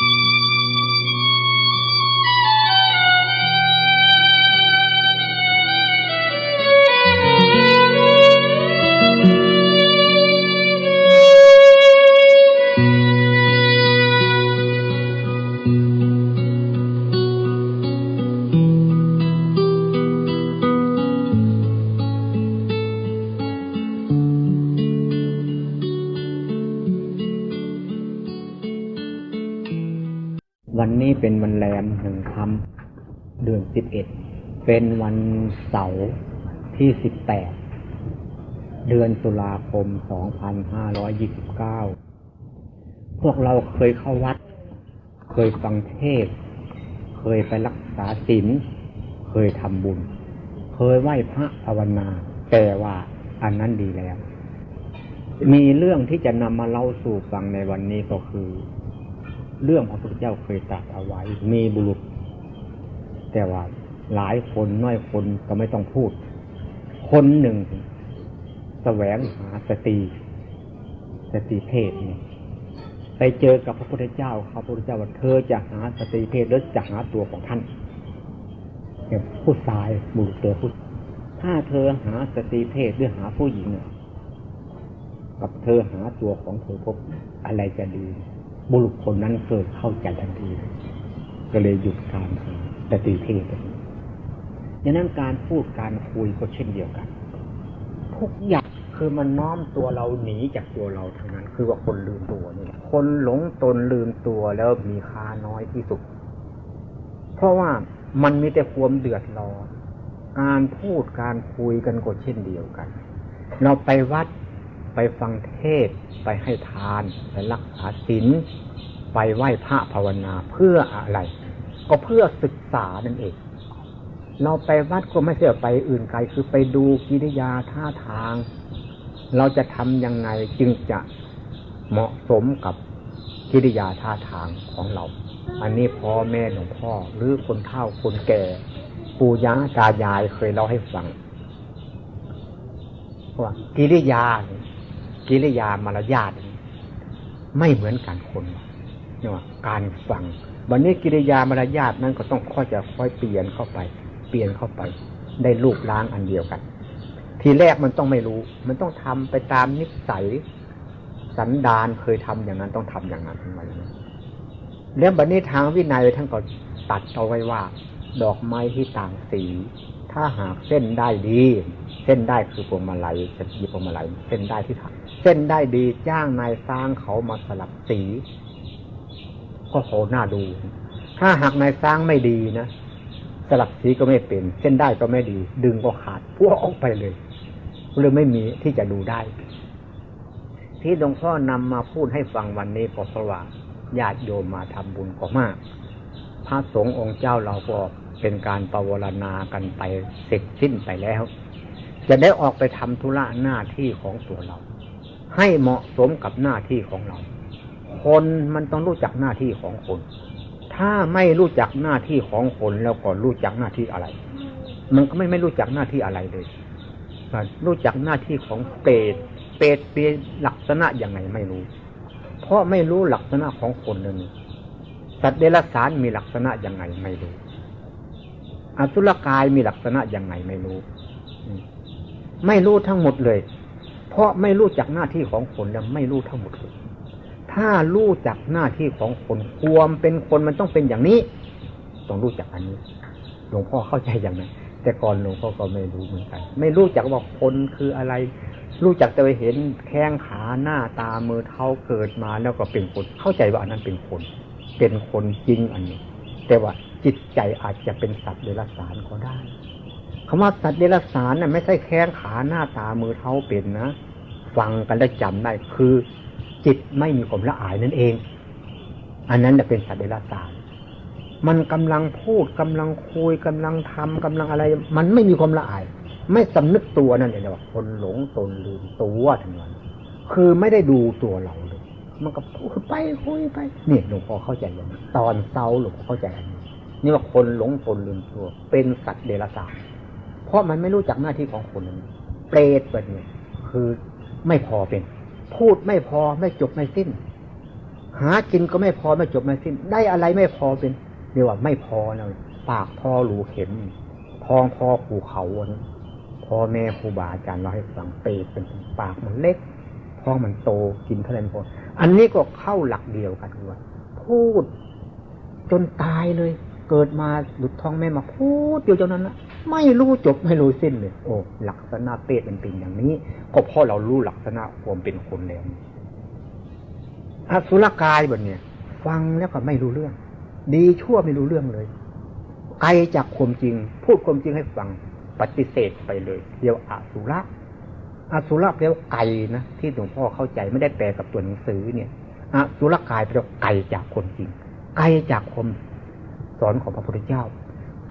วั เป็นวันแรมหนึ่งค่ำเดือนสิบเอ็ดเป็นวันเสาร์ที่สิบแปดเดือนตุลาคมสองพันห้าร้อยยี่สิบเก้าพวกเราเคยเข้าวัด เคยฟังเทศ เคยไปรักษาศีลเคยทำบุญ เคยไหว้พระภาวนา แต่ว่าอันนั้นดีแล้ว มีเรื่องที่จะนำมาเล่าสู่ฟังในวันนี้ก็คือ เรื่องพระพุทธเจ้าเคยตรัสเอาไว้ มีบุรุษ แต่ว่าหลายคนน้อยคนก็ไม่ต้องพูด คนหนึ่งแสวงหาสตรีสตรีเพศเนี่ยไปเจอกับพระพุทธเจ้าพระพุทธเจ้าว่าเธอจะหาสตรีเพศหรือจะหาตัวของท่านเนี่ยผู้ชายบุรุษเจอผู้ถ้าเธอหาสตรีเพศหรือหาผู้หญิงกับเธอหาตัวของเธอพบอะไรจะดี บุรุษคนนั้นเกิดเข้าใจทันทีก็เลยหยุดการหาสตรีเพศดังนั้นการพูดการคุยก็เช่นเดียวกัน ทุกอย่างคือมันน้อมตัวเราหนีจากตัวเราทั้งนั้น คือว่าคนลืมตัวนี่คนหลงตนลืมตัวแล้วมีค่าน้อยที่สุด เพราะว่ามันมีแต่ความเดือดร้อนการพูดการคุยกันก็เช่นเดียวกัน เราไปวัด ไปฟังเทศไปให้ทานไปรักษาศีลไปไหว้พระภาวนาเพื่ออะไร ก็เพื่อศึกษานั่นเอง เราไปวัดก็ไม่ใช่ไปอื่นไกลคือไปดูกิริยาท่าทาง เราจะทำยังไงจึงจะเหมาะสมกับกิริยาท่าทางของเรา อันนี้พ่อแม่หลวงพ่อ หรือคนเฒ่าคนแก่ปู่ย่าตายายเคยเล่าให้ฟังว่ากิริยา กิริยามารยาทไม่เหมือนกันคนเนี่ยการฟังวันนี้กิริยามารยาทนั้นก็ต้องค่อยจะค่อยเปลี่ยนเข้าไป เปลี่ยนเข้าไป ได้รูปล้างอันเดียวกัน ทีแรกมันต้องไม่รู้ มันต้องทำไปตามนิสัยสันดานเคยทำอย่างนั้นต้องทำอย่างนั้นทำไมอย่างนั้นแล้วบัดนี้ทางวินัยท่านก็ตัดเอาไว้ว่า ดอกไม้ที่ต่างสี ถ้าหากเส้นได้ดี เส้นได้คือพวงมาลัยจะหยิบพวงมาลัยเส้นได้ที่ถัก เส้นได้ดีจ้างนายสร้างเขามาสลับสี ก็โหน้าดู ถ้าหากนายสร้างไม่ดีนะสลับสีก็ไม่เป็น เส้นได้ก็ไม่ดี ดึงก็ขาดพวกออกไปเลยเลยไม่มีที่จะดูได้ ที่หลวงพ่อนำมาพูดให้ฟังวันนี้ก็เพราะว่าญาติโยมมาทำบุญก็มาก พระสงฆ์องค์เจ้าเราก็เป็นการปรวรณากันไปเสร็จสิ้นไปแล้ว จะได้ออกไปทำธุระหน้าที่ของตัวเรา ให้เหมาะสมกับหน้าที่ของเรา คนมันต้องรู้จักหน้าที่ของคน ถ้าไม่รู้จักหน้าที่ของคนแล้วก็รู้จักหน้าที่อะไร มันก็ไม่ไม่รู้จักหน้าที่อะไรเลย รู้จักหน้าที่ของเปรตเปรตเป็นลักษณะยังไงไม่รู้ เพราะไม่รู้ลักษณะของคนหนึ่งสัตว์เดรัจฉานมีลักษณะยังไงไม่รู้ อสุรกายมีลักษณะยังไงไม่รู้ ไม่รู้ทั้งหมดเลย เพราะไม่รู้จักหน้าที่ของคนแล้วไม่รู้ทั้งหมดเลยถ้ารู้จักหน้าที่ของคนความเป็นคนมันต้องเป็นอย่างนี้ ต้องรู้จักอันนี้ หลวงพ่อเข้าใจอย่างนั้นแต่ก่อนหลวงพ่อก็ไม่รู้เหมือนกัน ไม่รู้จักว่าคนคืออะไร รู้จักแต่ไปเห็นแข้งขาหน้าตามือเท้าเกิดมาแล้วก็เป็นคน เข้าใจว่าอันนั้นเป็นคน เป็นคนจริงอันนี้ แต่ว่าจิตใจอาจจะเป็นสัตว์เดรัจฉานก็ได้คำว่าสัตว์เดรัจฉานน่ะไม่ใช่แข้งขาหน้าตามือเท้าเป็นนะ ฟังกันแล้วจำได้คือ จิตไม่มีความละอายนั่นเอง อันนั้นจะเป็นสัตว์เดรัจฉานมันกำลังพูดกำลังคุยกำลังทำกำลังอะไร มันไม่มีความละอาย ไม่สำนึกตัวนั่นเองว่าคนหลงตนลืมตัวทั้งนั้นคือไม่ได้ดูตัวเราเลยมันก็พูดไปคุยไปนี่หลวงพ่อเข้าใจอย่างนี้ตอนเศร้าหลวงพ่อเข้าใจอันนี้นี่ว่าคนหลงตนลืมตัว เป็นสัตว์เดรัจฉานเพราะมันไม่รู้จักหน้าที่ของคนนั้นเปรตแบบนี้คือ ไม่พอเป็น พูดไม่พอไม่จบไม่สิ้น หากินก็ไม่พอไม่จบไม่สิ้น ได้อะไรไม่พอเป็นเรียกว่าไม่พอนะปากทอรูเข็มทองทอขู่เขานะพ่อแม่ครูบาอาจารย์เราให้ฟังเปรตเป็นปากมันเล็กท้องมันโตกินเท่านั้นพออันนี้ก็เข้าหลักเดียวกันว่าพูดจนตายเลย เกิดมาหลุดท้องแม่มาพูดอยู่จนนั้นละ ไม่รู้จบไม่รู้สิ้นเลย โอ้ลักษณะเปรตเป็นเป็นอย่างนี้ก็เพราะเรารู้ลักษณะความเป็นคนแล้วอสุรกายแบบเนี้ยฟังแล้วก็ไม่รู้เรื่อง ดีชั่วไม่รู้เรื่องเลย ไกลจากความจริง พูดความจริงให้ฟังปฏิเสธไปเลยเรียกอสุระอสุระแปลว่าไกลนะที่หลวงพ่อเข้าใจไม่ได้แปลกับตัวหนังสือเนี่ยอสุรกายแปลว่าไกลจากความจริง ไกลจากความสอนของพระพุทธเจ้า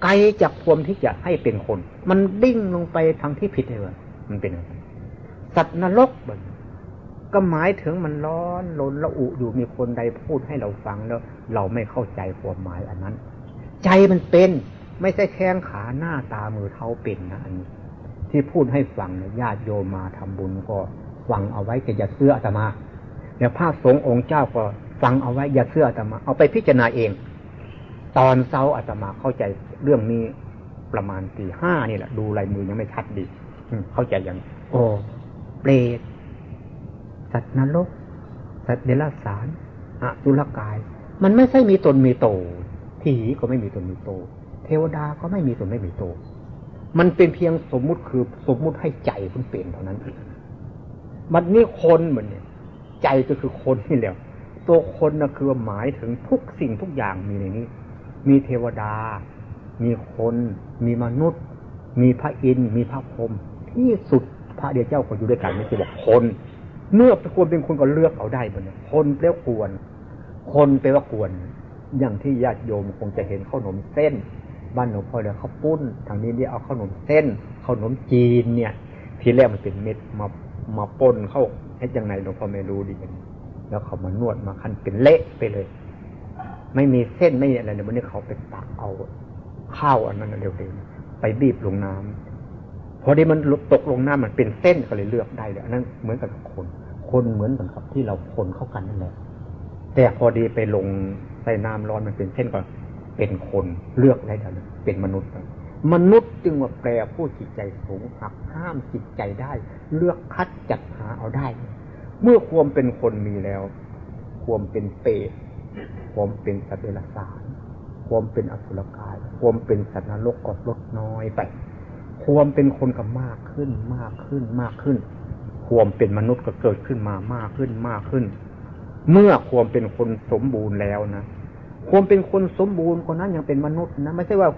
ไกลจากความที่จะให้เป็นคน มันดิ้งลงไปทางที่ผิดเลยมันเป็น สัตว์นรกบบก็หมายถึงมันร้อนลนละอุอยู่มีคนใดพูดให้เราฟังแล้ว เราไม่เข้าใจความหมายอันนั้น ใจมันเป็นไม่ใช่แข้งขาหน้าตามือเท้าเป็นนะอันนี้ที่พูดให้ฟังเนี่ยญาติโยมมาทำบุญก็ฟังเอาไว้แต่อย่าเสื้ออาตมาเดี๋ยวพระสงฆ์องค์เจ้าก็ฟังเอาไว้อย่าเสื้ออาตมา เอาไปพิจารณาเอง ตอนเช้าอาตมาเข้าใจเรื่องนี้ประมาณตีห้านี่แหละดูลายมือยังไม่ชัดดีเข้าใจอย่างโอ้เปรตสัตว์นรกสัตว์เดรัจฉานอสุรกาย มันไม่ใช่มีตนมีโตผีก็ไม่มีตนมีโต เทวดาก็ไม่มีตนไม่มีโต มันเป็นเพียงสมมุติคือสมมุติให้ใจคุณเป็นเท่านั้นเองมันนี่คนเหมือนเนี่ย ใจก็คือคนนี่แหละตัวคนนะคือหมายถึงทุกสิ่งทุกอย่างมีในนี้ มีเทวดา มีคน มีมนุษย์ มีพระอินทร์มีพระพรหมที่สุดพระเดียเจ้าก็อยู่ด้วยกันไม่ใช่บอกคน เมื่อควรเป็นคนก็เลือกเอาได้หมดเนี่ยคนแปลว่ากวนคนแปลว่ากวนอย่างที่ญาติโยมคงจะเห็นข้าวหนมเส้น บ้านหลวงพ่อเรียกข้าวปุ้น ทางนี้เรียเอาข้าวหนมเส้นข้าวหนมจีนเนี่ย ทีแรกมันเป็นเม็ดมามาปนเข้าให้ยังไงหลวงพ่อไม่รู้ดีกันแล้วเขามานวดมาคันเป็นเละไปเลย ไม่มีเส้นไม่อะไรเลยวันนี้เขาไปตักเอาข้าวอันนั้นเร็วๆไปบีบลงน้ำพอดีมันตกลงน้ำมันเป็นเส้นก็เลยเลือกได้เลยอันนั้นเหมือนกับคน คนเหมือนกับที่เราคนเข้ากันนั่นแหละแต่พอดีไปลงใส่น้ำร้อนมันเป็นเส้นก็เป็นคนเลือกได้แล้วเป็นมนุษย์ มนุษย์จึงว่าแปลผู้จิตใจสูงหักห้ามจิตใจได้ เลือกคัดจัดหาเอาได้ เมื่อความเป็นคนมีแล้ว ความเป็นเปรต ความเป็นสัตว์เดรัจฉานความเป็นอสุรกาย ความเป็นสัตว์นรกก็ลดน้อยไป ความเป็นคนก็มากขึ้นมากขึ้นมากขึ้น ความเป็นมนุษย์ก็เกิดขึ้นมามากขึ้นมากขึ้น เมื่อความเป็นคนสมบูรณ์แล้วนะความเป็นคนสมบูรณ์คนนั้นยังเป็นมนุษย์นะไม่ใช่ว่า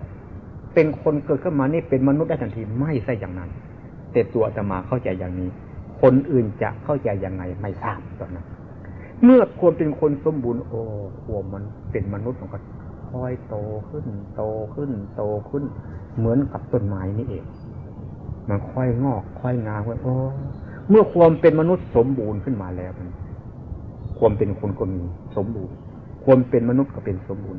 เป็นคนเกิดขึ้นมานี่เป็นมนุษย์ได้ทันทีไม่ใช่อย่างนั้น แต่ตัวอาตมาเข้าใจอย่างนี้ คนอื่นจะเข้าใจยังไงไม่ทราบตอนนั้น เมื่อความเป็นคนสมบูรณ์โอ้ความมันเป็นมนุษย์มันก็ค่อยโตขึ้น โตขึ้น โตขึ้น เหมือนกับต้นไม้นี่เอง มันค่อยงอก ค่อยงามโอ้เมื่อความเป็นมนุษย์สมบูรณ์ขึ้นมาแล้วมันความเป็นคนก็มีสมบูรณ์ ความเป็นมนุษย์ก็เป็นสมบูรณ์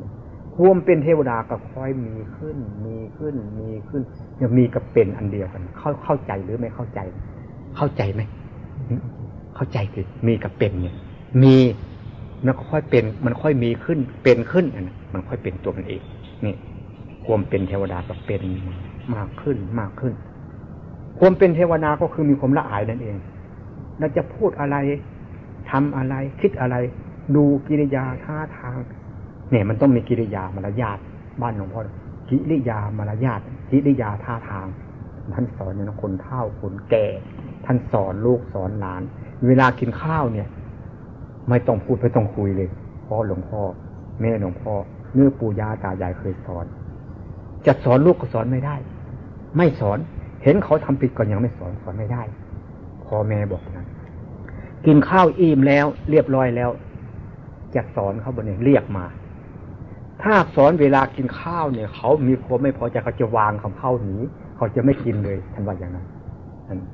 ความเป็นเทวดาก็ค่อยมีขึ้น มีขึ้น มีขึ้นยังมีกับเป็นอันเดียวกัน เข้าเข้าใจหรือไม่เข้าใจ เข้าใจไหม เข้าใจสิมีกับเป็นเนี่ย มีมันค่อยเป็นมันค่อยมีขึ้นเป็นขึ้นนะมันค่อยเป็นตัวมันเองนี่ความเป็นเทวดาก็เป็นมากขึ้นมากขึ้น ความเป็นเทวดาก็คือมีความละอายนั่นเองเราจะพูดอะไรทำอะไร คิดอะไร ดูกิริยาท่าทาง เนี่ย มันต้องมีกิริยามารยาทบ้านหลวงพ่อกิริยามารยาทกิริยาท่าทาง ท่านสอนเนี่ยคนเฒ่าคนแก่ ท่านสอนลูกสอนหลาน เวลากินข้าวเนี่ย ไม่ต้องพูดไม่ต้องคุยเลยพ่อหลวงพ่อ แม่หลวงพ่อเนื้อปู่ย่าตายายเคยสอน จะสอนลูกก็สอนไม่ได้ ไม่สอนเห็นเขาทำผิดก่อนยังไม่สอนสอนไม่ได้พ่อแม่บอกนั้นกินข้าวอิ่มแล้ว เรียบร้อยแล้วจะสอนเขาบนเนี่ยเรียกมา ถ้าสอนเวลากินข้าวเนี่ย เขามีความไม่พอใจเขาจะวางคำเข้าหนีเขาจะไม่กินเลยท่านว่าอย่างนั้น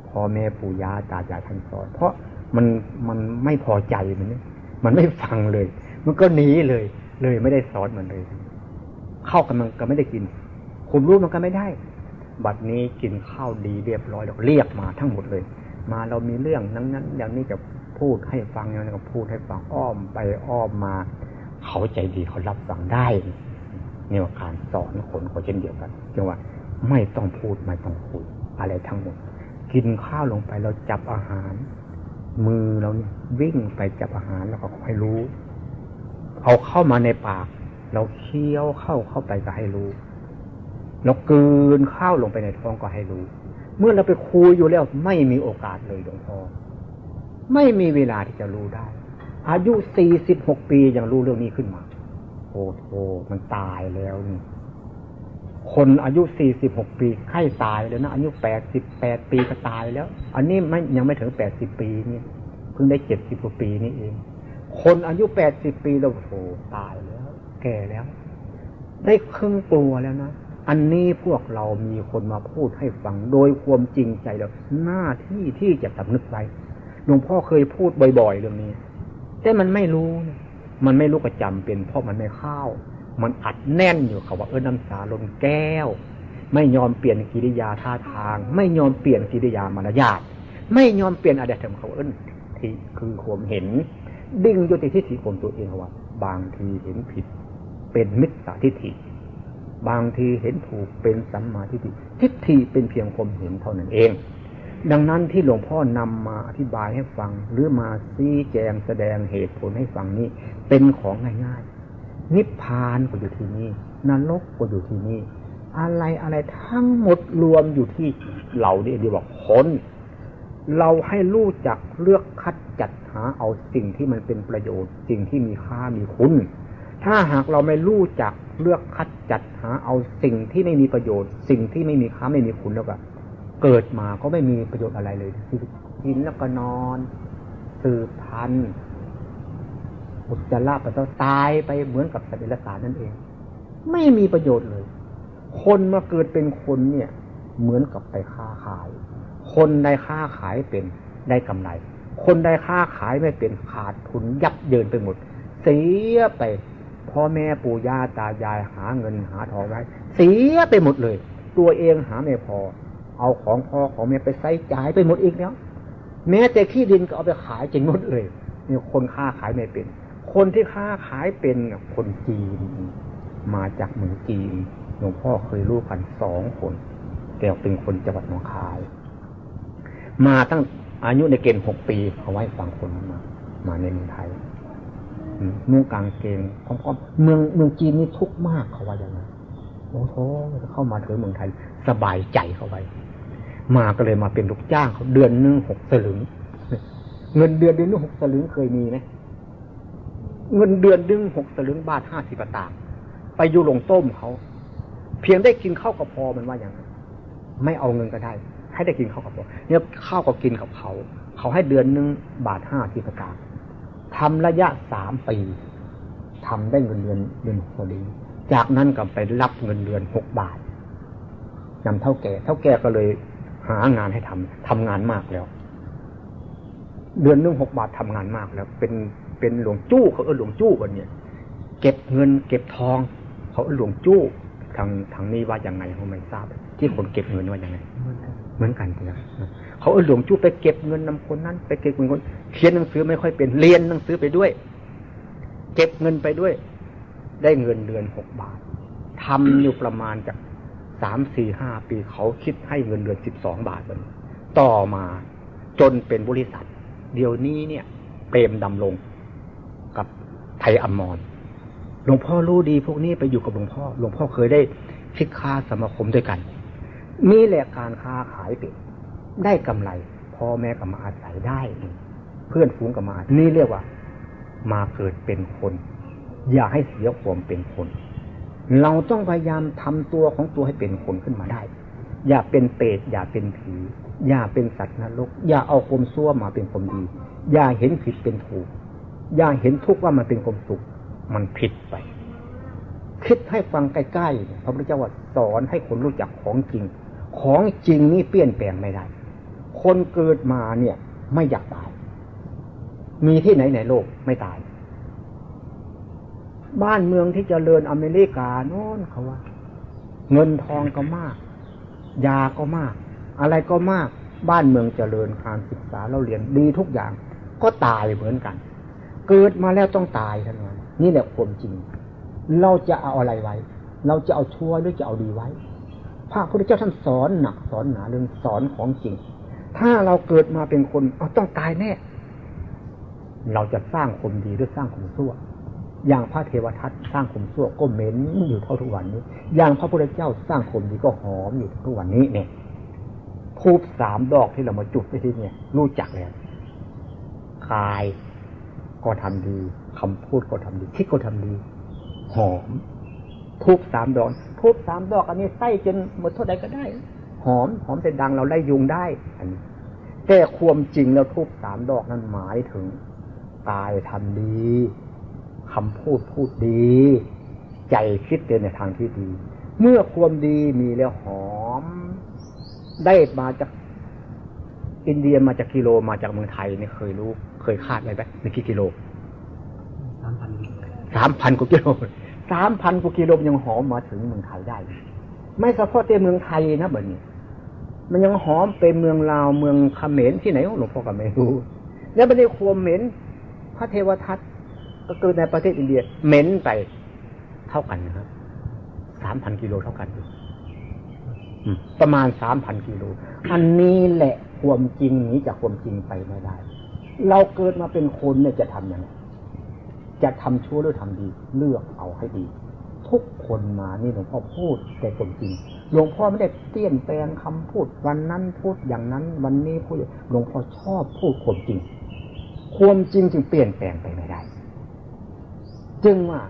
พ่อแม่ปู่ย่าตายายท่านสอน เพราะ มันมันไม่พอใจมันเนี่ยมันไม่ฟังเลย มันก็หนีเลย เลยไม่ได้สอนมันเลย เข้ากันมันก็ไม่ได้กินคุมรู้มันก็ไม่ได้ บัดนี้กินข้าวดีเรียบร้อยแล้วเรียกมาทั้งหมดเลย มาเรามีเรื่องนั้นนั้นอย่างนี้จะพูดให้ฟังอย่างนั้นก็พูดให้ฟังอ้อมไปอ้อมมา เขาใจดีเขารับฟังได้นี่ว่าการสอนคนเขาเช่นเดียวกันจังว่าไม่ต้องพูดไม่ต้องคุยอะไรทั้งหมด กินข้าวลงไปเราจับอาหาร มือเราเนี่ย วิ่งไปจับอาหารแล้วก็ให้รู้ เอาเข้ามาในปาก เราเคี้ยวเข้าเข้าไปก็ให้รู้เรากืนข้าวลงไปในท้องก็ให้รู้ เมื่อเราไปคุยอยู่แล้วไม่มีโอกาสเลยหลวงพ่อไม่มีเวลาที่จะรู้ได้ อายุสี่สิบหกปียังรู้เรื่องนี้ขึ้นมาโอ้โหมันตายแล้วนี่ คนอายุสี่สิบหกปีไข้ตายแล้วนะ อายุแปดสิบแปดปีก็ตายแล้ว อันนี้ไม่ยังไม่ถึงแปดสิบปีนี่เพิ่งได้เจ็ดสิบกว่าปีนี่เอง คนอายุแปดสิบปีแล้วโหตายแล้ว แก่แล้ว ได้ครึ่งตัวแล้วนะอันนี้พวกเรามีคนมาพูดให้ฟังโดยความจริงใจแล้วหน้าที่ที่จะสำนึกไว้หลวงพ่อเคยพูดบ่อยๆเรื่องนี้ แต่มันไม่รู้ มันไม่รู้ก็จำเป็นเพราะมันไม่เข้า มันอัดแน่นอยู่เขาว่าเออน้ำสาลนแก้ว ไม่ยอมเปลี่ยนกิริยาท่าทาง ไม่ยอมเปลี่ยนกิริยามารยาทไม่ยอมเปลี่ยนอะไรทำเขาเอิ้นที่คือความเห็น ดิ้งอยู่ที่ทิฏฐิของตัวเองว่า บางทีเห็นผิด เป็นมิจฉาทิฏฐิ บางทีเห็นถูกเป็นสัมมาทิฏฐิทิฏฐิเป็นเพียงความเห็นเท่านั้นเอง ดังนั้นที่หลวงพ่อนำมาอธิบายให้ฟัง หรือมาซี้แจงแสดงเหตุผลให้ฟังนี้เป็นของง่ายๆ นิพพานก็อยู่ที่นี่นรกก็อยู่ที่นี่ อะไรอะไรทั้งหมดรวมอยู่ที่เราเนี่ยดีบอกคน เราให้รู้จักเลือกคัดจัดหาเอาสิ่งที่มันเป็นประโยชน์ สิ่งที่มีค่ามีคุณ ถ้าหากเราไม่รู้จักเลือกคัดจัดหาเอาสิ่งที่ไม่มีประโยชน์ สิ่งที่ไม่มีค่าไม่มีคุณแล้วก็เกิดมาก็ไม่มีประโยชน์อะไรเลยกินแล้วก็นอนสืบพันธุ์ อุจจาระปัสสาวะตายไปเหมือนกับสัตว์เดรัจฉานนั่นเอง ไม่มีประโยชน์เลย คนมาเกิดเป็นคนเนี่ย เหมือนกับไปค้าขาย คนได้ค้าขายเป็นได้กำไร คนได้ค้าขายไม่เป็นขาดทุนยับเยินไปหมด เสียไปพ่อแม่ปู่ย่าตายายหาเงินหาทองไว้เสียไปหมดเลย ตัวเองหาไม่พอ เอาของพ่อของแม่ไปใช้จ่ายไปหมดอีกแล้ว แม้แต่ขี้ดินก็เอาไปขายจริงหมดเลยนี่คนค้าขายไม่เป็น คนที่ค้าขายเป็นคนจีน มาจากเมืองจีนหลวงพ่อเคยรู้กันสองคนแต่เป็นคนจังหวัดหนองคาย มาตั้งอายุในเกณฑ์หกปีเขาไว้ฟังคนมา มาในเมืองไทยนุ่งกางเกงพร้อมๆเมืองเมืองจีนนี่ทุกข์มากเขาว่าอย่างนั้นโอ้โหเข้ามาถึงเมืองไทย สบายใจเขาไว้ มาก็เลยมาเป็นลูกจ้างเขาเดือนหนึ่งหกสลึง เงินเดือนเดือนนึงหกสลึงเคยมีไหม เงินเดือนดึงหกสลึงบาทห้าสิบตางไปอยู่ลงต้มเขา เพียงได้กินข้าวกับพอมันว่าอย่างนั้นไม่เอาเงินก็ได้ ให้ได้กินข้าวกับพอเนี่ยข้าวก็กินกับเขา เขาให้เดือนหนึ่งบาทห้าสิบตางทำระยะสามปีทำได้เงินเดือนเดือนหกสลึงจากนั้นก็ไปรับเงินเดือนหกบาทนำเท่าแก่ เท่าแก่ก็เลยหางานให้ทำทำงานมากแล้ว เดือนนึงหกบาททำงานมากแล้ว เป็น เป็นหลวงจู้เขาเออหลวงจู้กันเนี่ย เก็บเงิน เก็บทอง เขาเออหลวงจู้ทางทางนี้ว่ายังไงเขาไม่ทราบ ที่คนเก็บเงินว่ายังไง เหมือนกันนะเขาเออหลวงจู้ไปเก็บเงินนำคนนั้น ไปเก็บเงินคนเขียนหนังสือไม่ค่อยเป็นเรียนหนังสือไปด้วย เก็บเงินไปด้วย ได้เงินเดือนหกบาททำอยู่ประมาณจากสามสี่ห้าปีเขาคิดให้เงินเดือนสิบสองบาทเลยต่อมาจนเป็นบริษัท เดี๋ยวนี้เนี่ย เปรมดำลง กับไทยอมรหลวงพ่อรู้ดีพวกนี้ไปอยู่กับหลวงพ่อ หลวงพ่อเคยได้คิดค้าสมาคมด้วยกัน มีแหละการค้าขายเป็ดได้กำไรพ่อแม่ก็มาอาศัยได้ เพื่อนฝูงก็มา นี่เรียกว่า มาเกิดเป็นคน อย่าให้เสียความเป็นคน เราต้องพยายามทำตัวของตัวให้เป็นคนขึ้นมาได้ อย่าเป็นเปรตอย่าเป็นผี อย่าเป็นสัตว์นรก อย่าเอาความซั่วมาเป็นความดี อย่าเห็นผิดเป็นถูก อย่าเห็นทุกข์ว่ามันเป็นความสุข มันผิดไป คิดให้ฟังใกล้ๆพระพุทธเจ้าว่าสอนให้คนรู้จักของจริง ของจริงนี่เปลี่ยนแปลงไม่ได้ คนเกิดมาเนี่ย ไม่อยากตาย มีที่ไหนในโลกไม่ตาย บ้านเมืองที่จเจริญอเมริกาโน่นเขาว่า เงินทองก็มาก ยาก็มาก อะไรก็มาก บ้านเมืองเจริญการศึกษาเราเรียนดีทุกอย่าง ก็ตายเหมือนกัน เกิดมาแล้วต้องตายท่านว่านี่แหละความจริง เราจะเอาอะไรไว้ เราจะเอาชั่วหรือจะเอาดีไว้พระพุทธเจ้าท่านสอนหนักสอนหนาเรื่องสอนของจริง ถ้าเราเกิดมาเป็นคนเอาต้องตายแน่ เราจะสร้างคนดีหรือสร้างคนชั่ว อย่างพระเทวทัตสร้างคนชั่วก็เหม็นอยู่เท่าทุกวันนี้ อย่างพระพุทธเจ้าสร้างคนดีก็หอมอยู่ทุกวันนี้เนี่ยทูบสามดอกที่เรามาจุดที่นี่รู้จักแล้วกาย ก็ทำดีคำพูดก็ทำดี คิดก็ทำดี หอมทูบสามดอกทูบสามดอกอันนี้ใส่จนหมดเท่าใดก็ได้ หอม หอมแต่ดังเราไล่ยุงได้ อันนี้แต่ความจริงแล้วทูบสามดอกนั้นหมายถึงกายทำดีคำพูดพูดดี ใจคิดในทางที่ดี เมื่อความดีมีแล้วหอม ได้มาจากอินเดียมาจากกิโลมาจากเมืองไทยนี่เคยรู้ เคยคาดไว้ไหมในกี่กิโลสามพันสามพันกว่ากิโลสามพันกว่ากิโลยังหอมมาถึงเมืองไทยได้ ไม่เฉพาะแต่เมืองไทยนะแบบนี้ มันยังหอมเป็นเมืองลาวเมืองเขมรที่ไหนหลวงพ่อก็ไม่รู้แล้วไม่ได้ความเหม็นพระเทวทัตก็เกิดในประเทศอินเดียเหม็นไปเท่ากันนะครับสามพันกิโลเท่ากันประมาณสามพันกิโล อันนี้แหละความจริงนี้จากความจริงไปไม่ได้ เราเกิดมาเป็นคนเนี่ยจะทำย่างไรจะทำชั่วหรือทำดี เลือกเอาให้ดี ทุกคนมานี่หลวงพ่อพูดแต่ความจริงหลวงพ่อไม่ได้เตี้ยนแปลงคำพูดวันนั้นพูดอย่างนั้น วันนี้พูดหลวงพ่อชอบพูดความจริง ความจริงจึงเปลี่ยนแปลงไปไม่ได้ จึงว่า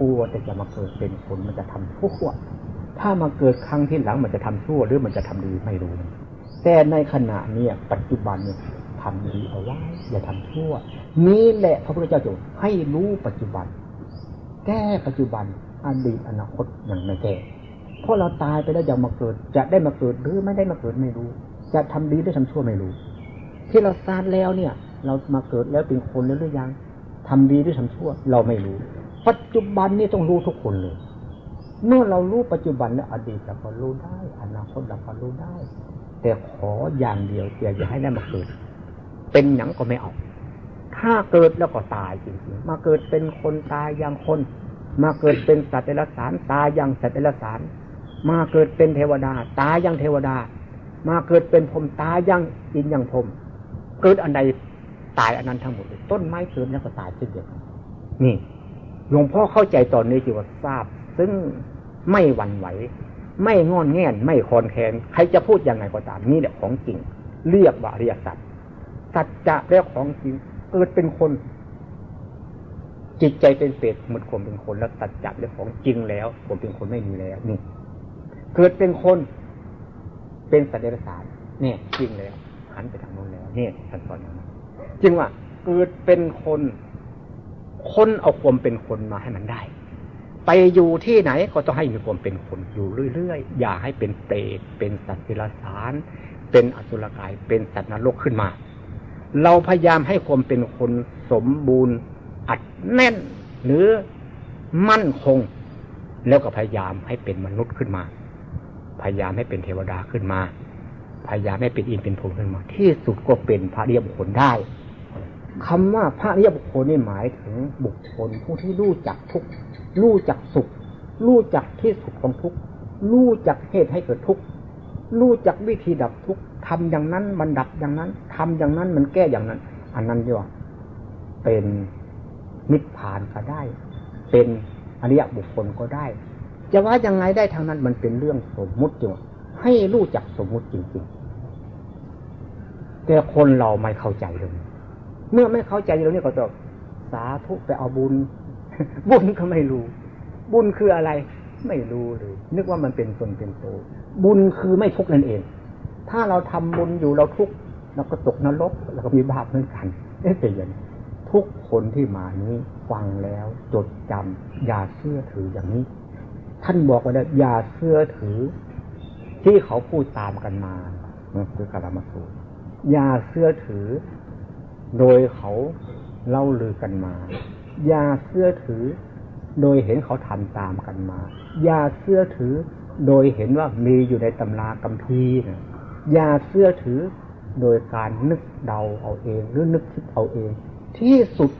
กลัวแต่จะมาเกิดเป็นคนมันจะทำทุกข์ถ้ามาเกิดครั้งที่หลังมันจะทำชั่วหรือมันจะทำดีไม่รู้ แต่ในขณะนี้ปัจจุบันเนี่ย ทำดีเอาไว้ อย่าทำชั่ว นี่แหละพระพุทธเจ้าจะให้รู้ปัจจุบัน แก้ปัจจุบันอดีตอนาคตอย่างไม่แก้เพราะเราตายไปแล้วยังมาเกิด จะได้มาเกิดหรือไม่ได้มาเกิดไม่รู้ จะทำดีหรือทำชั่วไม่รู้ ที่เราทราบแล้วเนี่ย เรามาเกิดแล้วเป็นคนแล้วหรือยังทำดีหรือทำชั่ว เราไม่รู้ ปัจจุบันนี่ต้องรู้ทุกคนเลยเมื่อเรารู้ปัจจุบันและอดีตเราก็รู้ได้ อนาคตเราก็รู้ได้ แต่ขออย่างเดียวอย่าอย่าให้ได้มาเกิด เป็นหนังก็ไม่ออกถ้าเกิดแล้วก็ตายจริงๆมาเกิดเป็นคนตายอย่างคน มาเกิดเป็นสัตว์เดรัจฉานตายอย่างสัตว์เดรัจฉาน มาเกิดเป็นเทวดา ตายอย่างเทวดา มาเกิดเป็นพรมตายอย่างอินอย่างพรมเกิดอันใดตายอันนั้นทั้งหมดต้นไม้เกิดแล้วก็ตายเช่นเดียวกันนี่หลวงพ่อเข้าใจตอนนี้จีว่าทราบ ซึ่งไม่หวั่นไหว ไม่งอนแง่นไม่คอนแคนใครจะพูดยังไงก็ตามนี่แหละของจริง เรียกว่าเรียสัต สัจจะเรียกของจริงเกิดเป็นคน จิตใจเป็นเปรตหมดความเป็นคนแล้วสัจจะเรียกของจริงแล้วผมเป็นคนไม่มีแล้วนี่เกิดเป็นคน เป็นสัตว์เดรัจฉานเนี่ยจริงแล้วหันไปทางโน้นแล้วเนี่ยท่านสอนอย่างนั้นจึงว่าเกิดเป็นคนคนเอาความเป็นคนมาให้มันได้ ไปอยู่ที่ไหนก็ต้องให้มีความเป็นคนอยู่เรื่อยๆอย่าให้เป็นเปรตเป็นสัตว์เดรัจฉาน เป็นอสุรกายเป็นสัตว์นรกขึ้นมา เราพยายามให้ความเป็นคนสมบูรณ์ อัดแน่นหรือมั่นคง แล้วก็พยายามให้เป็นมนุษย์ขึ้นมา พยายามให้เป็นเทวดาขึ้นมา พยายามให้เป็นอินเป็นพรหมขึ้นมา ที่สุดก็เป็นพระเรียบุคคลได้คำว่าพระเรียบุคคลนี่หมายถึงบุคคลผู้ที่รู้จักทุกรู้จักสุข รู้จักที่สุดของทุกรู้จักเหตุให้เกิดทุกรู้จักวิธีดับทุกทำอย่างนั้นมันดับอย่างนั้น ทำอย่างนั้นมันแก้อย่างนั้น อันนั้นเรียกว่าเป็นนิพพานก็ได้ เป็นอริยบุคคลก็ได้ จะว่ายังไงได้ทางนั้นมันเป็นเรื่องสมมุติจริงให้รู้จักสมมุติจริงๆ แต่คนเราไม่เข้าใจเลยเมื่อไม่เข้าใจเราเนี่ยก็ต้องสาธุไปเอาบุญ บุญก็ไม่รู้ บุญคืออะไร ไม่รู้เลยนึกว่ามันเป็นตนเป็นโตบุญคือไม่ทุกนั่นเอง ถ้าเราทำบุญอยู่เราทุก ข์เราก็ตกนรกเราก็มีบาปเหมือนกันเอ๊ะเป็นย่างทุกคนที่มานี้ฟังแล้วจดจำอย่าเชื่อถืออย่างนี้ ท่านบอกไว้แล้วอย่าเชื่อถือ ที่เขาพูดตามกันมาคือกาลมาสูตรอย่าเชื่อถือ โดยเขาเล่าลือกันมา อย่าเชื่อถือ โดยเห็นเขาทำตามกันมา อย่าเชื่อถือ โดยเห็นว่ามีอยู่ในตำรากัมพีนะอย่าเชื่อถือ โดยการนึกเดาเอาเองหรือนึกคิดเอาเอง ที่สุด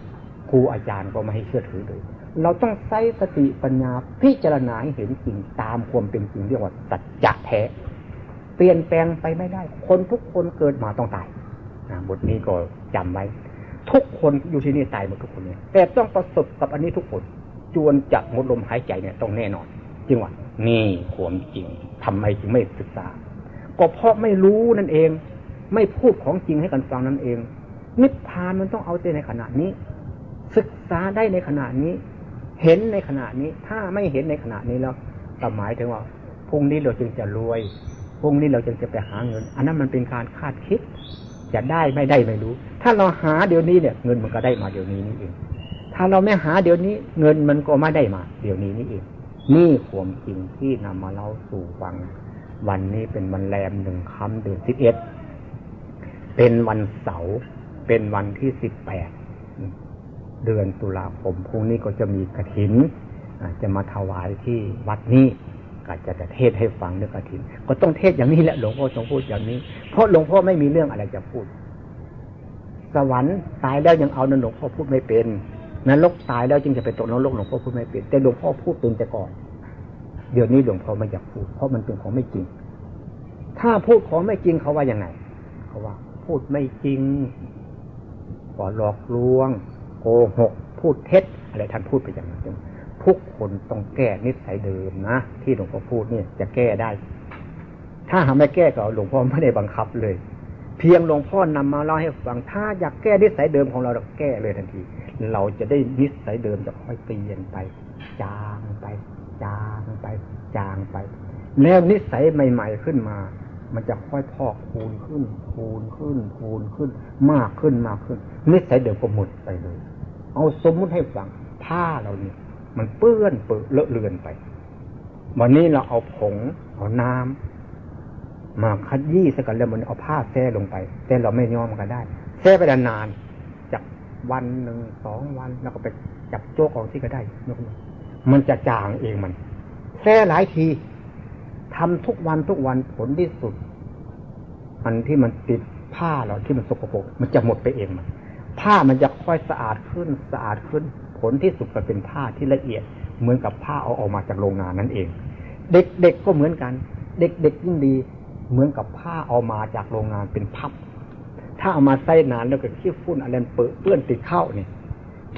ครูอาจารย์ก็ไม่ให้เชื่อถือเลย เราต้องใช้สติปัญญาพิจารณาให้เห็นจริงตามความเป็นจริงเรียกว่าสัจจะแท้ เปลี่ยนแปลงไปไม่ได้ คนทุกคนเกิดมาต้องตายบทนี้ก็จำไว้ ทุกคนอยู่ที่นี่ตายหมดทุกคนเนี่ยแต่ต้องประสบกับอันนี้ทุกคนจวนจะหมดลมหายใจเนี่ยต้องแน่นอนจริงวะนี่ความจริงทำไมจึงไม่ศึกษา ก็เพราะไม่รู้นั่นเอง ไม่พูดของจริงให้กันฟังนั่นเอง นิพพานมันต้องเอาใจในขณะนี้ ศึกษาได้ในขณะนี้ เห็นในขณะนี้ ถ้าไม่เห็นในขณะนี้แล้วก็หมายถึงว่าพรุ่งนี้เราจึงจะรวยพรุ่งนี้เราจึงจะไปหาเงิน อันนั้นมันเป็นการคาดคิด จะได้ไม่ได้ไม่รู้ ถ้าเราหาเดี๋ยวนี้เนี่ย เงินมันก็ได้มาเดี๋ยวนี้นี่เอง ถ้าเราไม่หาเดี๋ยวนี้ เงินมันก็ไม่ได้มา เดี๋ยวนี้นี่เอง นี่ความจริงที่นำมาเล่าสู่ฟัง วันนี้เป็นวันแรมหนึ่งคำเดือนสิบเอ็ด เป็นวันเสาร์เป็นวันที่สิบแปดเดือนตุลาคมพรุ่งนี้ก็จะมีกระถินจะมาถวายที่วัดนี้ก็จะจะเทศให้ฟังเรื่องกระถิน ก็ต้องเทศอย่างนี้แหละหลวงพ่อต้องพูดอย่างนี้ เพราะหลวงพ่อไม่มีเรื่องอะไรจะพูด สวรรค์ตายแล้วยังเอานหลวงพ่อพูดไม่เป็นนรกตายแล้วจึงจะไปตกนรกหลวงพ่อพูดไม่เป็นแต่หลวงพ่อพูดเป็นแต่ก่อน เดี๋ยวนี้หลวงพ่อไม่อยากพูด เพราะมันเป็นของไม่จริง ถ้าพูดของไม่จริงเขาว่ายังไง เขาว่า พูดไม่จริงก็หลอกลวง โกหก พูดเท็จ อะไรท่านพูดไปอย่างนั้นทุกคนต้องแก้นิสัยเดิมนะ ที่หลวงพ่อพูดเนี่ยจะแก้ได้ ถ้าหาไม่แก้ก็หลวงพ่อไม่ได้บังคับเลย เพียงหลวงพ่อนำมาเล่าให้ฟังถ้าอยากแก้นิสัยเดิมของเราเราแก้เลยทันที เราจะได้นิสัยเดิมจะค่อยเปลี่ยนไป จางไป จางไป จางไป แล้วนิสัยใหม่ ๆขึ้นมา มันจะค่อยพอกคูณขึ้น คูณขึ้น คูณขึ้น มากขึ้นมากขึ้นนิสัยเดิมก็หมดไปเลย เอาสมมุติให้ฟังผ้าเราเนี่ย มันเปื้อนเปื้อเลอะเลือนไป วันนี้เราเอาผงเอาน้ำมาคัดยี่สักันแล้วมันเอาผ้าแซ่ลงไป แต่เราไม่ยอมกันได้แซ่ไปนานๆจากวันหนึ่งสองวันแล้วก็ไปจับโจ๊กของที่ก็ได้มันจะจางเองมันแซ่หลายที ทำทุกวันทุกวันผลที่สุด อันที่มันติดผ้าเราที่มันสกปรกมันจะหมดไปเองมันผ้ามันจะค่อยสะอาดขึ้นสะอาดขึ้น ผลที่สุดก็เป็นผ้าที่ละเอียด เหมือนกับผ้าเอาออกมาจากโรงงานนั่นเอง เด็กๆกก็เหมือนกัน เด็กๆยิ่งดี เหมือนกับผ้าเอามาจากโรงงานเป็นพับ ถ้าเอามาใส่นานแล้วก็ขี้ฝุ่นอะไรเปื้อนติดเข้าเนี่ย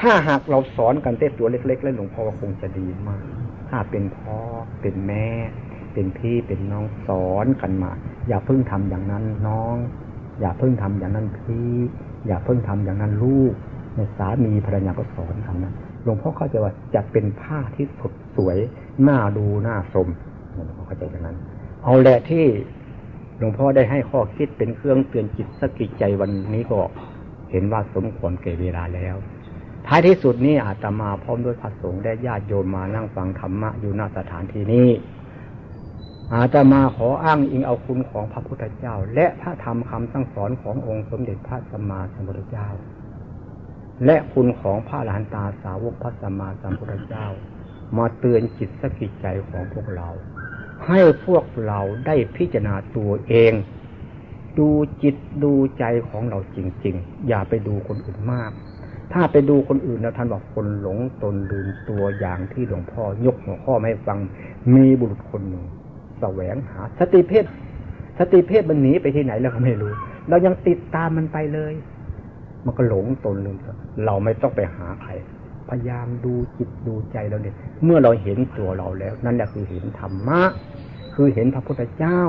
ถ้าหากเราสอนกันเต้ตัวเล็กๆแล้วหลวงพ่อคงจะดีมาก ถ้าเป็นพ่อเป็นแม่ เป็นพี่เป็นน้องสอนกันมา อย่าเพิ่งทำอย่างนั้นน้อง อย่าเพิ่งทำอย่างนั้นพี่ อย่าเพิ่งทำอย่างนั้นลูกในสามีภรรยาก็สอนคำนั้นหลวงพ่อเข้าใจว่าจะเป็นผ้าที่สดสวยน่าดูน่าชมหลวงพ่อเข้าใจอย่างนั้น เอาแหละที่หลวงพ่อได้ให้ข้อคิดเป็นเครื่องเตือนจิตสกิจใจวันนี้ก็เห็นว่าสมควรเก่เวลาแล้ว ท้ายที่สุดนี้อาตมาพร้อมด้วยพระสงฆ์ได้ญาติโยมมานั่งฟังธรรมะอยู่ณสถานที่นี้ อาตมาขออ้างอิงเอาคุณของพระพุทธเจ้า และพระธรรมคำสั่งสอนขององค์สมเด็จพระสัมมาสัมพุทธเจ้า และคุณของพระหลานตาสาวกพระสัมมาสัมพุทธเจ้า มาเตือนจิตสกิจใจของพวกเรา ให้พวกเราได้พิจารณาตัวเอง ดูจิตดูใจของเราจริง ๆ อย่าไปดูคนอื่นมาก ถ้าไปดูคนอื่นแล้วท่านบอกคนหลงตนลืมตัวอย่างที่หลวงพ่อยกหัวข้อให้ฟังมีบุรุษคนหนึ่ง แสวงหา สติเพศสติเพศมันหนีไปที่ไหนแล้วก็ไม่รู้ เรายังติดตามมันไปเลย มันก็หลงตนลืมเราไม่ต้องไปหาใครพยายามดูจิตดูใจเราเนี่ย เมื่อเราเห็นตัวเราแล้ว นั่นแหละคือเห็นธรรมะ คือเห็นพระพุทธเจ้า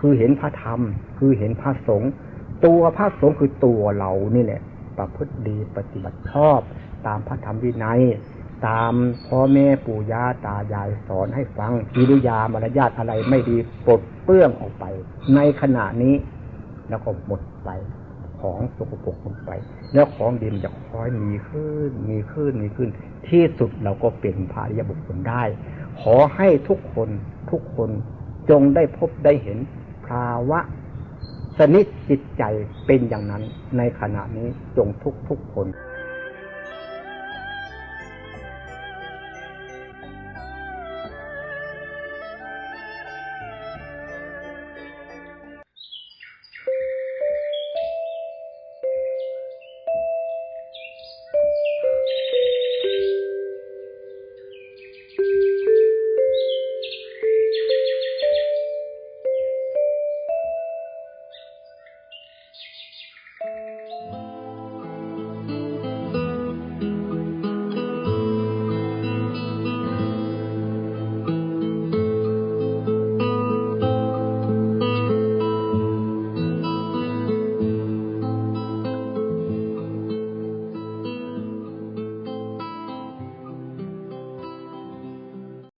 คือเห็นพระธรรม คือเห็นพระสงฆ์ตัวพระสงฆ์คือตัวเรานี่แหละประพฤติดีปฏิบัติชอบ ตามพระธรรมวินัย ตามพ่อแม่ปู่ย่าตายายสอนให้ฟังกิริยามารยาทอะไรไม่ดีปลดเปลื้องออกไป ในขณะนี้ แล้วก็หมดไปของสกปรกลงไป แล้วของดีมันจะค่อยมีขึ้น มีขึ้นมีขึ้น ที่สุดเราก็เป็นพระริยบุคคลได้ ขอให้ทุกคนทุกคนจงได้พบได้เห็นภาวะสนิทจิตใจเป็นอย่างนั้นในขณะนี้จงทุกทุกคน